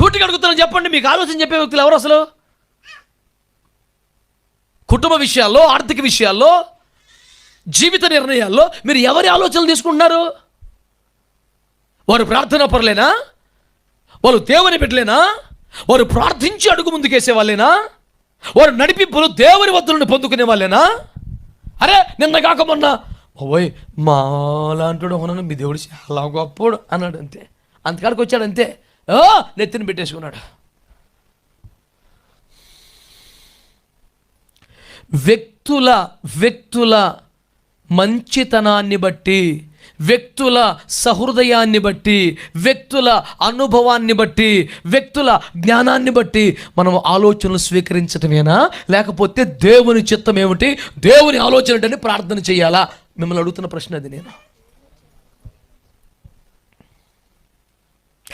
సూటిగా అడుగుతున్నాను చెప్పండి మీకు ఆలోచన చెప్పే వ్యక్తులు ఎవరు అసలు? కుటుంబ విషయాల్లో ఆర్థిక విషయాల్లో జీవిత నిర్ణయాల్లో మీరు ఎవరి ఆలోచనలు తీసుకుంటున్నారు? వారు ప్రార్థన పరలేనా? వారు దేవుని పెట్టలేనా వారు ప్రార్థించి అడుగు ముందుకేసే వాళ్ళేనా? వారు నడిపింపులు దేవుని వద్ద నుండి పొందుకునే వాళ్ళేనా? అరే నిన్న కాక మొన్న ఓయ్ మా లాంటి ఉన్నాను మీ దేవుడు చాలా గొప్పడు అన్నాడు అంతే. అంతకాడికి వచ్చాడు అంతే. నెత్తిని పెట్టేసుకున్నాడు. వ్యక్తుల వ్యక్తుల మంచితనాన్ని బట్టి వ్యక్తుల సహృదయాన్ని బట్టి వ్యక్తుల అనుభవాన్ని బట్టి వ్యక్తుల జ్ఞానాన్ని బట్టి మనం ఆలోచనలు స్వీకరించటమేనా? లేకపోతే దేవుని చిత్తం ఏమిటి దేవుని ఆలోచన ఏంటని ప్రార్థన చేయాలా? మిమ్మల్ని అడుగుతున్న ప్రశ్న అది నేను.